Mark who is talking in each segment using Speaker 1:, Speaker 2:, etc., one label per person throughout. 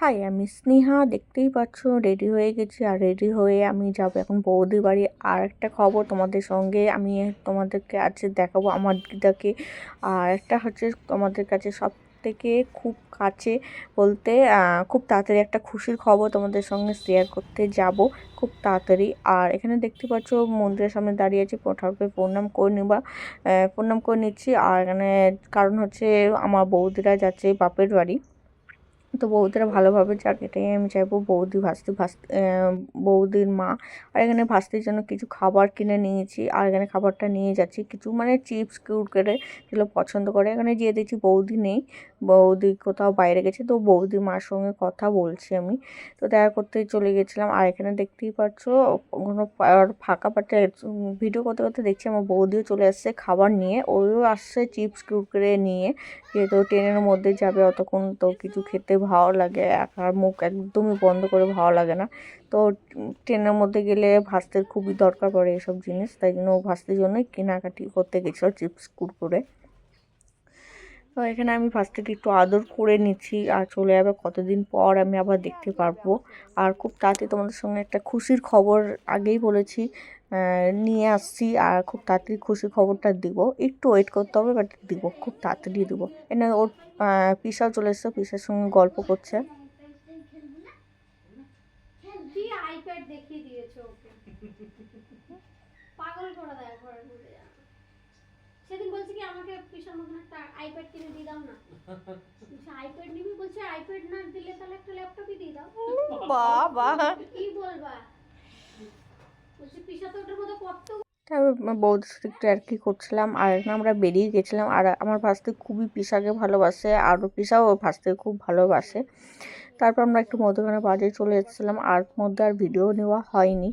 Speaker 1: High আমি স্নেহা, দেখতেই পাচ্ছ রেডি হয়ে গেছি আর রেডি হয়ে আমি যাব এখন বৌদি বাড়ি। আর একটা খবর তোমাদের সঙ্গে আমি তোমাদেরকে আজকে দেখাবো আমার দিদাকে। আর একটা হচ্ছে তোমাদের কাছে সব থেকে খুব কাছে বলতে খুব তাড়াতাড়ি একটা খুশির খবর তোমাদের সঙ্গে শেয়ার করতে যাব, খুব তাড়াতাড়ি। আর এখানে দেখতে পাচ্ছ মন্দিরের সামনে দাঁড়িয়ে আছি ঠাকুরকে প্রণাম করে নিবা প্রণাম করে নিচ্ছি। আর এখানে কারণ হচ্ছে আমার বৌদিরা যাচ্ছে বাপের বাড়ি। তো বৌদিরা ভালোভাবে যাক, এটাই আমি চাইব বৌদি ভাস্তি ভাস্তি বৌদির মা। আর এখানে ভাস্তির জন্য কিছু খাবার কিনে নিয়েছি, আর এখানে খাবারটা নিয়ে যাচ্ছি। কিছু মানে চিপস কুরকুরে যেগুলো পছন্দ করে। এখানে যেয়ে দেখছি বৌদি নেই, বৌদি কোথাও বাইরে গেছে, তো বৌদি মার সঙ্গে কথা বলছি আমি। তো দেখা করতে চলে গেছিলাম, আর এখানে দেখতেই পাচ্ছ, কোনো ফাঁকা পাটে ভিডিও করতে করতে দেখছি আমার বৌদিও চলে আসছে খাবার নিয়ে। ওও আসছে চিপস কুরকুরে নিয়ে, যেহেতু ট্রেনের মধ্যে যাবে, অতক্ষণ তো কিছু খেতে ভালো লাগে, একার মুখ একদমই বন্ধ করে ভালো লাগে না। তো ট্রেনের মধ্যে গেলে ভাস্তের খুবই দরকার পড়ে এসব জিনিস, তাই জন্য ও ভাস্তের জন্যই কেনাকাটি করতে গেছিল চিপস কুরকুরে তো এখানে আমি ফার্স্ট একটু আদর করে নিচ্ছি, আর চলে যাবে কতদিন পর আমি আবার দেখতে পারব। আর খুব তাড়াতাড়ি তোমাদের সঙ্গে একটা খুশির খবর আগেই বলেছি নিয়ে আসছি আর খুব তাড়াতাড়ি খুশির খবরটা দিব। একটু ওয়েট করতে হবে বাট দিব খুব তাড়াতাড়ি দিব। এনে ওর পিসাও চলে এসছে পিসার সঙ্গে গল্প করছে।
Speaker 2: পাগল করে দেয় ঘরের মধ্যে সেদিন বলছে কি আমাকে পিসার মতন একটা আইপ্যাড কিনে দিয়ে দাও না। আইপ্যাড নিবি? বলছে আইপ্যাড না দিলে তাহলে একটা ল্যাপটপই দিয়ে দাও।
Speaker 1: বাবা!
Speaker 2: কি বলবা বলছে পিসা তো ওটার মধ্যে কত
Speaker 1: তারপর একটু আর কি করছিলাম, আর আমরা বেরিয়ে গেছিলাম, আর আমার ভাসতে খুবই পিসাকে ভালোবাসে, আর পিসাও ভাসতে খুব ভালোবাসে। তারপর আমরা একটু মধ্যখানে বাজে চলে এসেছিলাম, আর মধ্যে আর ভিডিও নেওয়া হয়নি।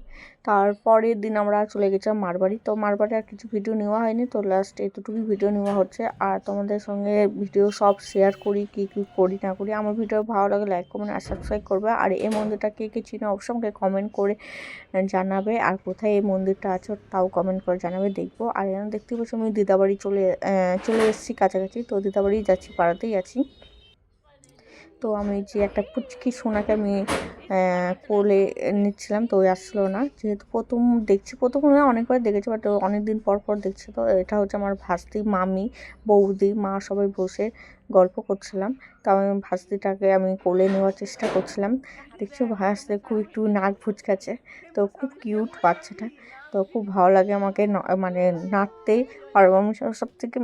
Speaker 1: তারপরের দিন আমরা চলে গেছিলাম মারবাড়ি। তো মারবাড়ি আর কিছু ভিডিও নেওয়া হয়নি, তো লাস্ট এতটুকুই ভিডিও নেওয়া হচ্ছে। আর তোমাদের সঙ্গে ভিডিও সব শেয়ার করি, কী কী করি, না করি, আমার ভিডিও ভালো লাগে লাইক কমেন্ট আর সাবস্ক্রাইব করবে। আর এই মন্দিরটা কে কে চিনে অবশ্যই আমাকে কমেন্ট করে জানাবে। আর কোথায় এই মন্দিরটা আছে তাও কমেন্ট করে জানাবে, দেখব। আর এখানে দেখতে পাচ্ছি আমি দিদাবাড়ি চলে চলে এসেছি কাছাকাছি, তো দিদাবাড়ি যাচ্ছি, পাড়াতেই আছি। তো আমি যে একটা পুচকি সোনাকে আমি কোলে নিচ্ছিলাম, তো আসলো না। যেহেতু প্রথম দেখছি, প্রথম অনেকবার দেখেছি বাট অনেক দিন পর পর দেখছি। তো এটা হচ্ছে আমার ভাস্তি মামি, বৌদি, মা সবাই বসে গল্প করছিলাম। তো আমি ভাস্তিটাকে আমি কোলে নেওয়ার চেষ্টা করছিলাম। দেখছি ভাস্তি খুব একটু নাক ভুচকাচ্ছে তো খুব কিউট বাচ্চাটা। তো খুব ভালো লাগে আমাকে মানে নাড়তে আর আমি সব থেকে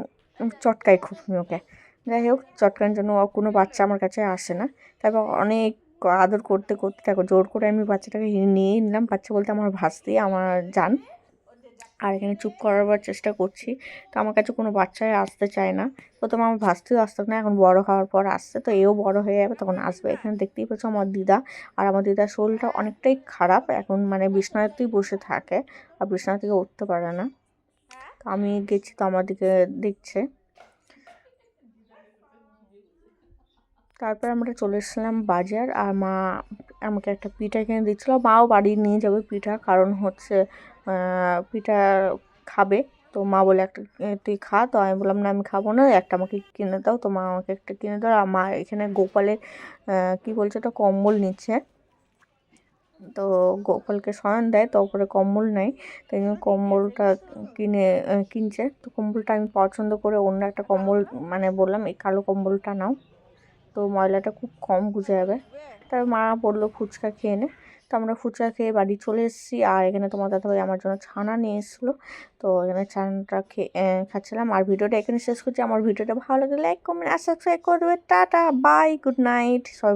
Speaker 1: চটকাই খুব ওকে। যাই হোক, চটকানোর জন্য কোনো বাচ্চা আমার কাছে আসে না। তারপর অনেক আদর করতে করতে, দেখো জোর করে আমি বাচ্চাটাকে নিয়ে নিলাম। বাচ্চা বলতে আমার ভাসতেই আমার যান আর এখানে চুপ করাবার চেষ্টা করছি। তো আমার কাছে কোনো বাচ্চাই আসতে চায় না। প্রথমে আমার ভাসতেও আসতো না, এখন বড় হওয়ার পর আসছে। তো এও বড় হয়ে যাবে, তখন আসবে। এখানে দেখতেই পাচ্ছ আমার দিদা। আর আমার দিদার শরীরটা অনেকটাই খারাপ। এখন মানে বিছনাতেই বসে থাকে, আর বিছনা থেকে উঠতে পারে না। তো আমি গেছি, তো আমার দিকে দেখছে। তারপর আমরা চলে এসেছিলাম বাজার আর মা আমাকে একটা পিঠা কিনে দিচ্ছিল। মাও বাড়ি নিয়ে যাবে পিঠা কারণ হচ্ছে পিঠা খাবে। তো মা বলে, একটা তুই খা। তো আমি বললাম, না, আমি খাব না। একটা আমাকে কিনে দাও। তো মা আমাকে একটা কিনে দাও। আর মা এখানে গোপালের কী বলছে একটা কম্বল নিচ্ছে। তো গোপালকে শয়ন দেয়, তো ওপরে কম্বল নেয়। তাই জন্য কম্বলটা কিনে কিনছে। তো কম্বলটা আমি পছন্দ করে অন্য একটা কম্বল মানে বললাম, এই কালো কম্বলটা নাও। তো ময়লাটা খুব কম বুঝে যাবে। তার মা বলল, ফুচকা খেয়ে নে। তো আমরা ফুচকা খেয়ে বাড়ি চলে এসেছি। আর এখানে তোমার দাদাভাই আমার জন্য ছানা নিয়ে এসেছিল। তো এখানে ছানাটা খেয়ে খাচ্ছিলাম। আর ভিডিওটা এখানে শেষ করছি। আমার ভিডিওটা ভালো লাগলে লাইক কমেন্ট আর সাবস্ক্রাইব করবে। টাটা বাই গুড নাইট সবাই